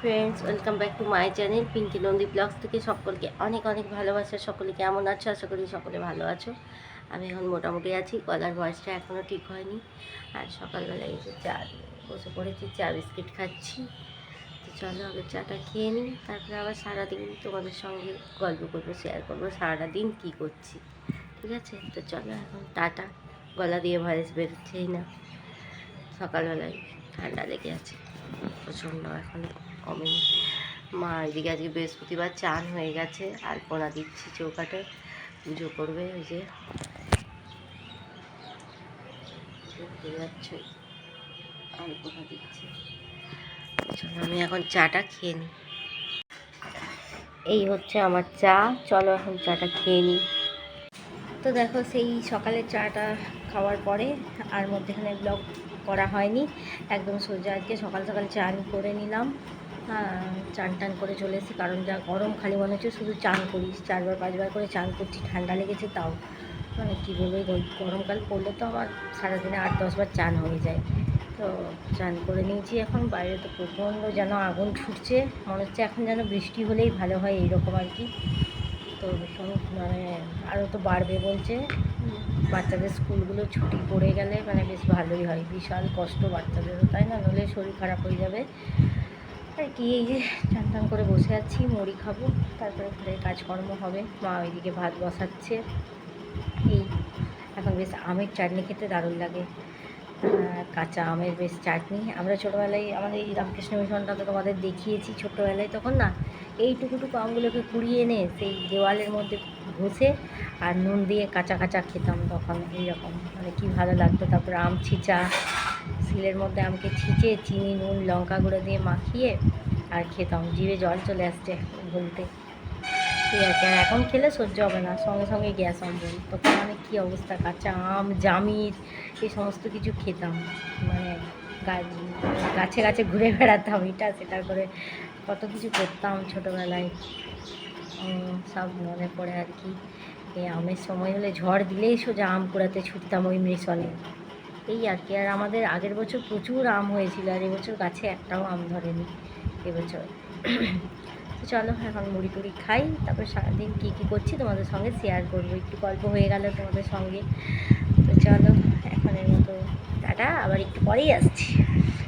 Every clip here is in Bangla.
Friends welcome back to my channel Pinky Nandi blogs থেকে সকলকে অনেক অনেক ভালোবাসা। সকলে কেমন আছো? আশা করি সকলে ভালো আছো। আমি এখন মোটামুটি আছি, গলার ভয়েসটা এখনও ঠিক হয়নি। আর সকালবেলায় এই যে চা বসে পড়েছি, চা বিস্কিট খাচ্ছি। তো চলো আগে চাটা খেয়ে নিই, তারপরে আবার সারাদিন তোমাদের সঙ্গে গল্প করব শেয়ার করব সারাটা দিন কী করছি। ঠিক আছে? তো চলো এখন টাটা। গলা দিয়ে ভয়েস বেরোচ্ছেই না। সকালবেলায় ঠান্ডা লেগে আছে, প্রচণ্ড এখন। কমেনি মা, এদিকে আজকে বৃহস্পতিবার, চান হয়ে গেছে। আলপনা দিচ্ছি চৌকাটে। পুজো করবে ওই যে। যাচ্ছে। আলপনা দিচ্ছে। চলো, আমি এখন চাটা খেয়ে নিই। এই হচ্ছে আমার চা। চলো, এখন চাটা খেয়ে নিই। তো দেখো, সেই সকালে চাটা খাওয়ার পরে আর মধ্যেখানে ব্লগ করা হয়নি। একদম সোজা আজকে সকাল সকাল চান করে নিলাম। চান টান করে চলে এসেছি। কারণ যা গরম খালি মনে হচ্ছে শুধু চান করিস চারবার, পাঁচবার করে চান করছি, ঠান্ডা লেগেছে তাও। মানে কী বলব গরমকাল পড়লে তো আমার সারাদিনে আট, দশবার চান হয়ে যায়। তো চান করে নিয়েছি এখন। বাইরে তো প্রচণ্ড যেন আগুন ছুটছে। মনে হচ্ছে এখন যেন বৃষ্টি হলেই ভালো হয়, এইরকম আর কি। তো ভীষণ মানে আরও তো বাড়বে বলছে। বাচ্চাদের স্কুলগুলো ছুটি পড়ে গেলে মানে বেশ ভালোই হয়। বিশাল কষ্ট বাচ্চাদেরও, তাই না? নলে শরীর খারাপ হয়ে যাবে। আর কি, এই যে চান টান করে বসে আছি, মুড়ি খাব, তারপরে ঘরের কাজকর্ম হবে। মা ওইদিকে ভাত বসাচ্ছে। এই, এখন বেশ আমের চাটনি খেতে দারুণ লাগে। কাঁচা আমের বেশ চাটনি। আমরা ছোটোবেলায় আমাদের এই রামকৃষ্ণ মিশনটা তো তোমাদের দেখিয়েছি ছোটোবেলায় তখন না, এই টুকুটুকু আমগুলোকে কুড়িয়ে এনে সেই দেওয়ালের মধ্যে ঘষে আর নুন দিয়ে কাঁচা কাঁচা খেতাম তখন এইরকম। মানে কি ভালো লাগতো, তারপরে আম ছিচা শিলের মধ্যে আমকে ছিঁচে চিনি, নুন, লঙ্কা গুঁড়ো দিয়ে মাখিয়ে আর খেতাম। জিভে জল চলে আসছে বলতে। ঠিক আছে আর এখন খেলে সহ্য হবে না। সঙ্গে সঙ্গে গ্যাস অম্বল তখন মানে কী অবস্থা? কাঁচা আম, জামির, এই সমস্ত কিছু খেতাম। মানে গাছে গাছে ঘুরে বেড়াতাম এটা সেটা করে কত কিছু করতাম ছোটোবেলায়। সব মনে পড়ে আর কি। এই আমের সময় হলে ঝড় দিলেই সোজা আম কুড়াতে ছুটতাম ওই মিশনে। এই আর কি। আর আমাদের আগের বছর প্রচুর আম হয়েছিল, আর এবছর গাছে একটাও আম ধরেনি, এবছর। তো চলো, এখন মুড়ি টুড়ি খাই, তারপর সারাদিন কী কী করছি তোমাদের সঙ্গে শেয়ার করব। একটু গল্প হয়ে গেল তোমাদের সঙ্গে। তো চলো, এখনের মতো টাটা, আবার একটু পরেই আসছি।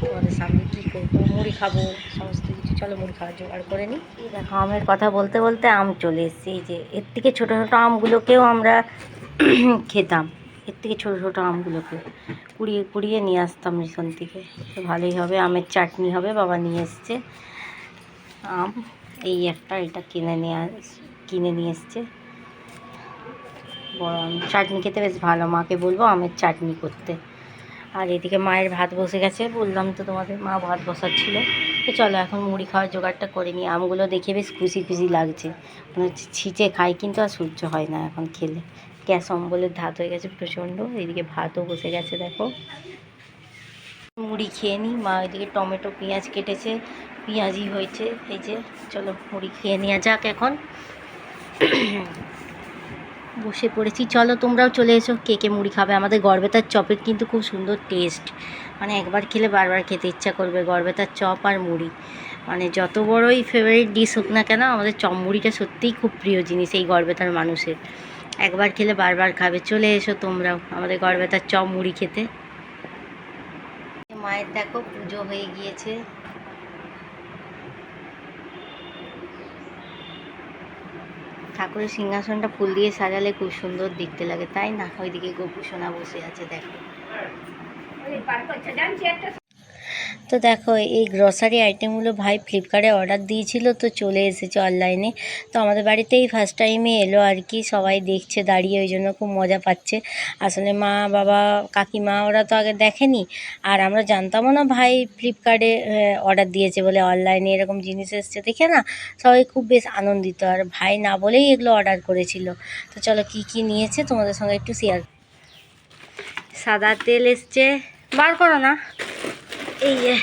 তোমাদের সামনে কী করব, মুড়ি খাব, সমস্ত কিছু। চলো, মুড়ি খাওয়ার জোগাড় করে নিই দেখো, আমের কথা বলতে বলতে আম চলে এসছে। এই যে, এর থেকে ছোটো ছোটো আমগুলোকেও আমরা খেতাম। এর থেকে ছোটো ছোটো আমগুলোকে। কুড়িয়ে কুড়িয়ে নিয়ে আসতাম মিশন থেকে। ভালোই হবে, আমের চাটনি হবে, বাবা নিয়ে এসছে। আম, এই একটা এটা কিনে নিয়ে কিনে নিয়ে এসছে। বড় আম। চাটনি খেতে বেশ ভালো, মাকে বলব আমের চাটনি করতে। আর এদিকে মায়ের ভাত বসে গেছে, বললাম তো তোমাদের মা ভাত বসাচ্ছিল। তো চলো এখন মুড়ি খাওয়ার জোগাড়টা করে নিই। আমগুলো দেখে বেশ খুশি খুশি লাগছে। মনে হচ্ছে ছিঁচে খাই, কিন্তু আর সহ্য হয় না এখন খেলে। গ্যাস অম্বলের ধাত হয়ে গেছে প্রচণ্ড, এদিকে ভাতও বসে গেছে, দেখো। মুড়ি খেয়ে নিই, মা ওইদিকে টমেটো, পেঁয়াজ কেটেছে পেঁয়াজি হয়েছে, এই যে, চলো মুড়ি খেয়ে নেওয়া যাক এখন। বসে পড়েছি, চলো তোমরাও চলে এসো, কে কে মুড়ি খাবে? আমাদের গড়বেতার চপের কিন্তু খুব সুন্দর টেস্ট মানে একবার খেলে বারবার খেতে ইচ্ছা করবে, গড়বেতার চপ আর মুড়ি। মানে যত বড়ই ফেভারিট ডিশ হোক না কেন, আমাদের চপ মুড়িটা সত্যিই খুব প্রিয় জিনিস এই গড়বেতার মানুষের। একবার খেলে বারবার খাবে। চলে এসো তোমরাও, আমাদের গড়বেতার চপ মুড়ি খেতে। মায়ের দেখো, পুজো হয়ে গিয়েছে। ঠাকুরের সিংহাসনটা ফুল দিয়ে সাজালে খুব সুন্দর দেখতে লাগে, তাই না? ওইদিকে গোপু সোনা বসে আছে, দেখো। তো দেখো, এই গ্রসারি আইটেমগুলো ভাই ফ্লিপকার্টে অর্ডার দিয়েছিল তো চলে এসেছে অনলাইনে তো আমাদের বাড়িতেই ফার্স্ট টাইমে এলো আর কি, সবাই দেখছে, দাঁড়িয়ে ওই জন্য খুব মজা পাচ্ছে। আসলে মা, বাবা, কাকিমা ওরা তো আগে দেখেনি। আর আমরা জানতামও না ভাই ফ্লিপকার্টে অর্ডার দিয়েছে বলে অনলাইনে এরকম জিনিস এসছে। দেখে না, সবাই খুব বেশ আনন্দিত। আর ভাই না বলেই এগুলো অর্ডার করেছিল। তো চলো কি কি নিয়েছে তোমাদের সঙ্গে একটু শেয়ার সাদা তেল এসছে। বার করো না। এই যে,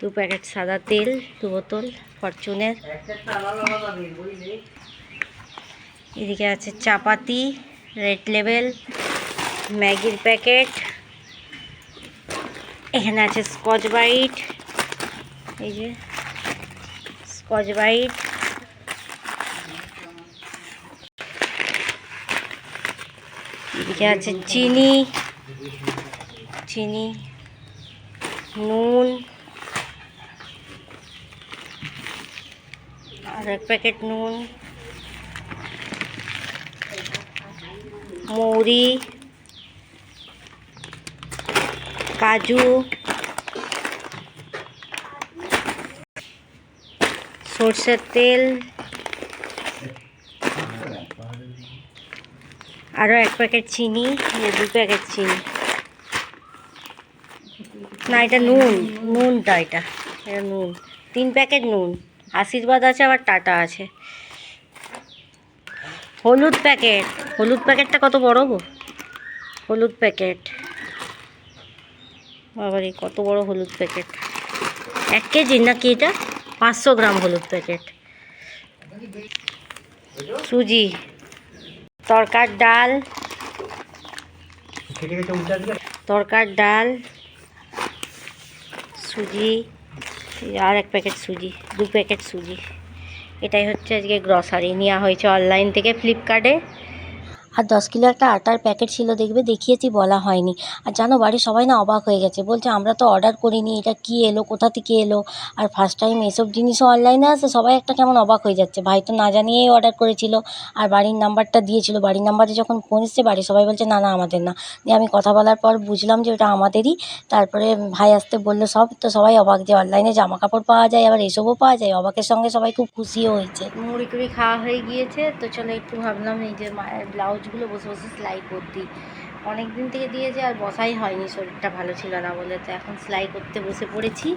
দু প্যাকেট সাদা তেল, দু বোতল ফরচুনের। এদিকে আছে চাপাতি, রেড লেবেল, ম্যাগির প্যাকেট। এখানে আছে স্কচ ব্রাইট এই যে, স্কচ ব্রাইট এদিকে আছে চিনি চিনি। নুন। আর এক প্যাকেট নুন। মৌরি কাজু। সর্ষের তেল। আরও এক প্যাকেট চিনি দু প্যাকেট চিনি। না এটা নুন। নুনটা এটা। এটা নুন। তিন প্যাকেট নুন। আশীর্বাদ আছে আবার টাটা আছে। হলুদ প্যাকেট। হলুদ প্যাকেটটা কত বড় গো? হলুদ প্যাকেট। বাবারে কত বড় হলুদ প্যাকেট। এক কেজি নাকি এটা? পাঁচশো গ্রাম হলুদ প্যাকেট। সুজি। তরকার ডাল। তরকার ডাল। সুজি, আর এক প্যাকেট সুজি, দু প্যাকেট সুজি। এটাই হচ্ছে আজকে গ্রসারি নেওয়া হয়েছে অনলাইন থেকে ফ্লিপকার্টে আর দশ কিলো একটা আটার প্যাকেট ছিল, দেখবে দেখিয়েছি, বলা হয়নি। আর জানো, বাড়ির সবাই না অবাক হয়ে গেছে। বলছে, আমরা তো অর্ডার করিনি, এটা কি এলো, কোথা থেকে এলো? আর ফার্স্ট টাইম এসব জিনিসও অনলাইনে আসে সবাই একটা কেমন অবাক হয়ে যাচ্ছে। ভাই তো না জানিয়েই অর্ডার করেছিল, আর বাড়ির নাম্বারটা দিয়েছিল। বাড়ির নাম্বারে যখন ফোন এসছে বাড়ির সবাই বলছে, না না, আমাদের না। দিয়ে আমি কথা বলার পর বুঝলাম যে ওটা আমাদেরই। তারপরে ভাই আসতে বলল, সব। তো সবাই অবাক যে অনলাইনে জামা কাপড় পাওয়া যায়, আবার এসবও পাওয়া যায়। অবাকের সঙ্গে সবাই খুব খুশিও হয়েছে। মুড়ি টুড়ি খাওয়া হয়ে গিয়েছে, তো চলো একটু ভাবলাম এই যে মায়ের ব্লাউজগুলো বসে বসে সেলাই করতি। অনেক দিন থেকে দিয়েছে আর বসাই হয়নি, শরীরটা ভালো ছিল না বলে। তো এখন সেলাই করতে বসে পড়েছি।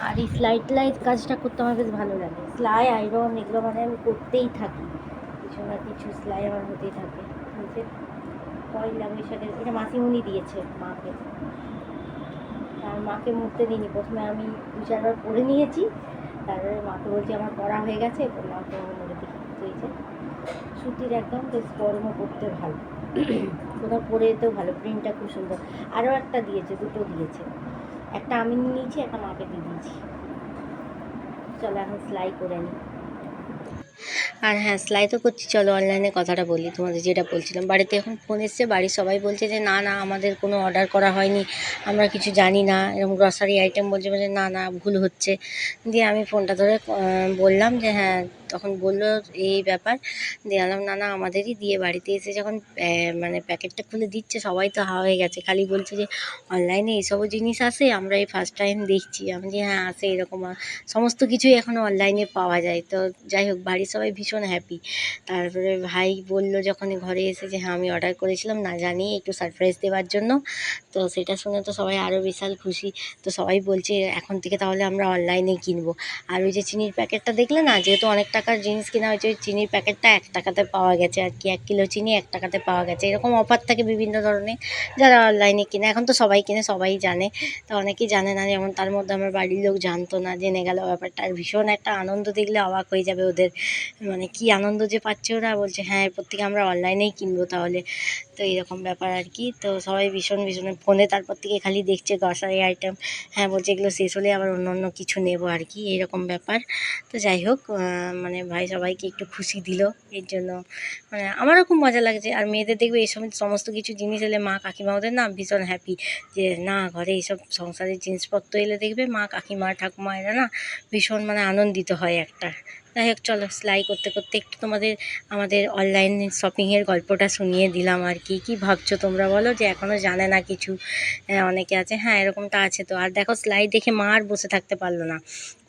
আর এই সেলাই টেলাই কাজটা করতে আমার বেশ ভালো লাগে। সেলাই, আয়রন এগুলো মানে আমি করতেই থাকি। কিছু না কিছু সেলাই আমার হতেই থাকে। যে পয়লা বৈশাখের, এটা মাসিমুনি দিয়েছে মাকে। আর মাকে মুড়তে দিইনি। প্রথমে আমি দু চারবার পরে নিয়েছি। তারপরে মাকে বলছি, আমার পড়া হয়ে গেছে। তো মাকে মুড়ে দিই সুতির একদম বেশ গরমও করতে ভালো। কোথাও পরে যেতেও ভালো প্রিন্টটা খুব সুন্দর। আরও একটা দিয়েছে, দুটো দিয়েছে। একটা আমি নিয়েছি, একটা মাকে দিয়ে দিয়েছি। চলো এখন সেলাই করে নিই আর হ্যাঁ সেলাই তো করছি, চলো অনলাইনে কথাটা বলি। তোমাদের যেটা বলছিলাম, বাড়িতে এখন ফোন এসছে, বাড়ির সবাই বলছে যে, না না, আমাদের কোনো অর্ডার করা হয়নি, আমরা কিছু জানি না। এরকম গ্রসারি আইটেম বলছে বলছে, না না, ভুল হচ্ছে। দিয়ে আমি ফোনটা ধরে বললাম যে হ্যাঁ তখন বলল এই ব্যাপার। দিয়ে না না, আমাদেরই দিয়ে বাড়িতে এসে যখন মানে প্যাকেটটা খুলে দিচ্ছে, সবাই তো হাওয়া হয়ে গেছে। খালি বলছে যে, অনলাইনে এইসবও জিনিস আসে, আমরা এই ফার্স্ট টাইম দেখছি। আমি যে হ্যাঁ আসে এরকম সমস্ত কিছুই এখন অনলাইনে পাওয়া যায়। তো যাই হোক, বাড়ির সবাই ভীষণ হ্যাপি তারপরে ভাই বলল যখন ঘরে এসে যে হ্যাঁ আমি অর্ডার করেছিলাম, না জানি, একটু সারপ্রাইজ দেওয়ার জন্য। তো সেটা শুনে তো সবাই আরও বিশাল খুশি। তো সবাই বলছে, এখন থেকে তাহলে আমরা অনলাইনে কিনবো। আর ওই যে, চিনির প্যাকেটটা দেখলে না, যেহেতু অনেক টাকার জিনিস কেনা হয়েছে ওই চিনির প্যাকেটটা এক টাকাতে পাওয়া গেছে আর কি এক কিলো চিনি এক টাকাতে পাওয়া গেছে। এরকম অফার থাকে বিভিন্ন ধরনের যারা অনলাইনে কিনে এখন তো সবাই কিনে সবাই জানে। তো অনেকেই জানে না যেমন তার মধ্যে আমার বাড়ির লোক জানতো না জেনে গেল ব্যাপারটা। আর ভীষণ একটা আনন্দ দেখলে অবাক হয়ে যাবে ওদের মানে কি আনন্দ যে পাচ্ছে ওরা বলছে হ্যাঁ এরপর থেকে আমরা অনলাইনেই কিনবো তাহলে। তো এইরকম ব্যাপার আর কি। তো সবাই ভীষণ ভীষণ ফোনে তারপর থেকে খালি দেখছে গ্রসারি আইটেম হ্যাঁ বলছে এগুলো শেষ হলে আবার অন্য অন্য কিছু নেব আর কি এরকম ব্যাপার। তো যাই হোক আহ, মানে ভাই সবাইকে একটু খুশি দিল। এর জন্য মানে আমারও খুব মজা লাগছে। আর মেয়েদের দেখবে এই সময় সমস্ত কিছু জিনিস এলে মা কাকিমা ওদের না ভীষণ হ্যাপি যে, না, ঘরে এইসব সংসারের জিনিসপত্র এলে দেখবে মা কাকিমা, ঠাকুমা এরা না ভীষণ মানে আনন্দিত হয় একটা। যাই হোক চলো সেলাই করতে করতে একটু তোমাদের আমাদের অনলাইন শপিংয়ের গল্পটা শুনিয়ে দিলাম আর কি। কী ভাবছ তোমরা বলো? যে এখনও জানে না কিছু। হ্যাঁ, অনেকে আছে। হ্যাঁ এরকমটা আছে তো। আর দেখো সেলাই দেখে মা আর বসে থাকতে পারল না।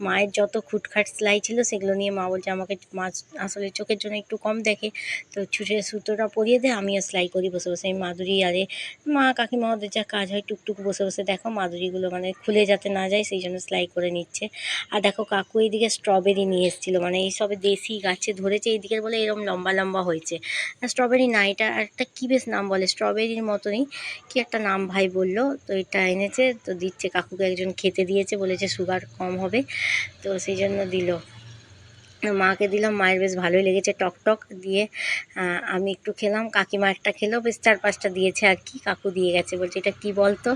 মায়ের যত খুটখাট সেলাই ছিল সেগুলো নিয়ে মা বলছে আমাকে মা আসলে চোখের জন্য একটু কম দেখে। তো ছুটে সুতোটা পরিয়ে দে আমিও সেলাই করি। বসে বসে এই মাদুরি আরে মা কাকিমা ওদের যা কাজ হয় টুকটুক বসে বসে দেখো। মাদুরিগুলো মানে খুলে যাতে না যায় সেই জন্য সেলাই করে নিচ্ছে। আর দেখো কাকু এইদিকে স্ট্রবেরি নিয়ে এসেছিল। মানে এই সবে দেশি গাছে ধরেছে এইদিকের বলে এরকম লম্বা লম্বা হয়েছে। আর স্ট্রবেরি না এটা একটা কী বেশ নাম বলে স্ট্রবেরির মতনই কি একটা নাম ভাই বলল, তো এটা এনেছে, তো দিচ্ছে কাকুকে, একজন খেতে দিয়েছে, বলেছে সুগার কম হবে, তো সেই জন্য দিল। মাকে দিলাম, মায়ের বেশ ভালোই লেগেছে, টক টক দিয়ে আমি একটু খেলাম, কাকিমা একটা খেলো, বেশ চার পাঁচটা দিয়েছে আর কি, কাকু দিয়ে গেছে, বলছে এটা কি বলতো?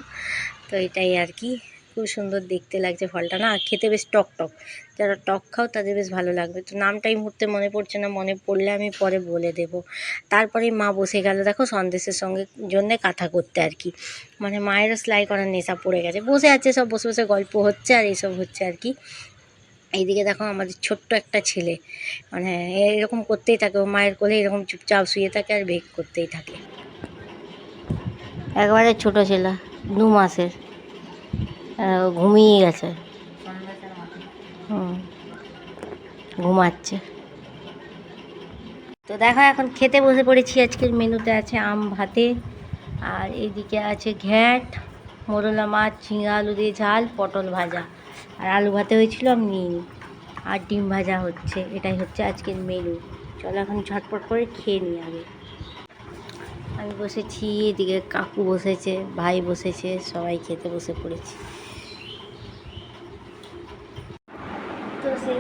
তো এটাই আর কি। খুব সুন্দর দেখতে লাগছে ফলটা, না? খেতে বেশ টক টক। যারা টক খাও তাদের বেশ ভালো লাগবে। তো নামটাই মুহূর্তে মনে পড়ছে না, মনে পড়লে আমি পরে বলে দেব। তারপরে মা বসে গেল, দেখো সন্দেশের সঙ্গে জন্যে কাঁথা করতে আর কি। মানে মায়েরও সেলাই করার নেশা পড়ে গেছে। বসে আছে সব, বসে বসে গল্প হচ্ছে আর এইসব হচ্ছে আর কি। এইদিকে দেখো আমাদের ছোট্ট একটা ছেলে। মানে এরকম করতেই থাকে মায়ের কোলে এরকম চুপচাপ শুয়ে থাকে আর বেগ করতেই থাকে। একবারে ছোট ছেলে, দু মাসের। ঘুমিয়ে গেছে। হুম। ঘুমাচ্ছে। তো দেখো, এখন খেতে বসে পড়েছি। আজকের মেনুতে আছে আম ভাতে। আর এদিকে আছে ঘ্যাট, মোরলা মাছ, ঝিঙা আলু দিয়ে ঝাল, পটল ভাজা। আর আলু ভাতে হয়েছিল আমি আর ডিম ভাজা হচ্ছে। এটাই হচ্ছে আজকের মেনু। চলো এখন ঝটপট করে খেয়ে নিই আগে। আমি বসেছি, এদিকে কাকু বসেছে, ভাই বসেছে, সবাই খেতে বসে পড়েছি তো সেই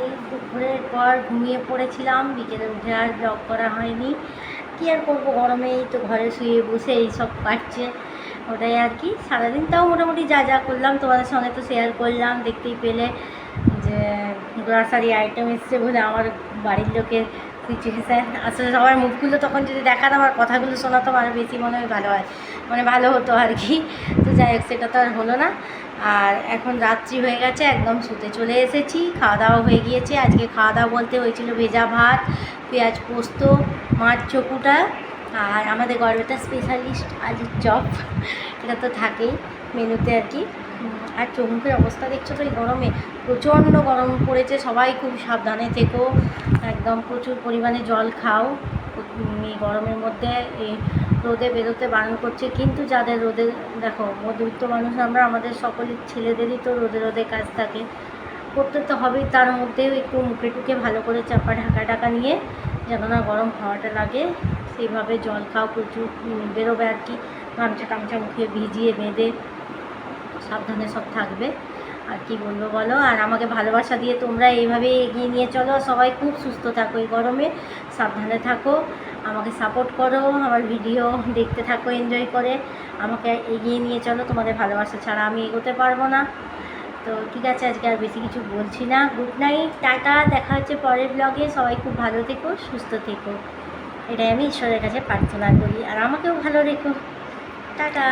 দুপুরের পর ঘুমিয়ে পড়েছিলাম বিকেলে উঠে আর ব্লগ করা হয়নি। কী আর করব, গরমে এই তো ঘরে শুয়ে বসে এই সব কাটছে। ওটাই আর কি, সারাদিন তাও মোটামুটি যা যা করলাম, তোমাদের সঙ্গে তো শেয়ার করলাম। দেখতেই পেলে যে গ্রসারি আইটেম এসছে বলে আমার বাড়ির লোকের সিচুয়েশান আসলে সবার মুখগুলো তখন যদি দেখাতাম আর কথাগুলো শোনাতাম আরও বেশি মনে হয় ভালো হয় মানে ভালো হতো আর কি। তো যাই হোক, সেটা তো আর হলো না। আর এখন রাত্রি হয়ে গেছে, একদম শুতে চলে এসেছি। খাওয়া দাওয়া হয়ে গিয়েছে। আজকে খাওয়া দাওয়া বলতে হয়েছিল ভেজা ভাত, পেঁয়াজ পোস্ত, মাছ চকুটা আর আমাদের গর্বেটা স্পেশালিস্ট আলুর চপ এটা তো থাকেই মেনুতে আর কি। আর চমুকের অবস্থা দেখছ তো এই গরমে? প্রচণ্ড গরম পড়েছে। সবাই খুব সাবধানে থেকো। একদম প্রচুর পরিমাণে জল খাও। এই গরমের মধ্যে এই রোদে বেরোতে বারণ করছে। কিন্তু যাদের রোদে, দেখো, মধ্যবিত্ত মানুষ আমরা, আমাদের সকলের ছেলেদেরই তো রোদে রোদে কাজ থাকে। করতে তো হবেই, তার মধ্যেও একটু মুখে টুকে ভালো করে চাপা ঢাকা ঢাকা নিয়ে যেন না গরম হাওয়াটা লাগে। সেইভাবে জল খাও, প্রচুর বেরোবে আর কি। গামছা টামছা মুখে ভিজিয়ে বেঁধে, সাবধানে সব থাকবে। আর কি বলব বলো? আর আমাকে ভালোবাসা দিয়ে তোমরা এইভাবে এগিয়ে নিয়ে চলো। সবাই খুব সুস্থ থাকো এই গরমে, সাবধানে থাকো। আমাকে সাপোর্ট করো, আমার ভিডিও দেখতে থাকো এনজয় করে। আমাকে এগিয়ে নিয়ে চলো, তোমাদের ভালোবাসা ছাড়া আমি এগোতে পারব না। তো ঠিক আছে, আজকে আর বেশি কিছু বলছি না। গুড নাইট টাটা, দেখা হচ্ছে পরের ব্লগে সবাই খুব ভালো থেকো, সুস্থ থেকো। এটাই আমি ঈশ্বরের কাছে প্রার্থনা করি। আর আমাকেও ভালো রেখো। টাটা।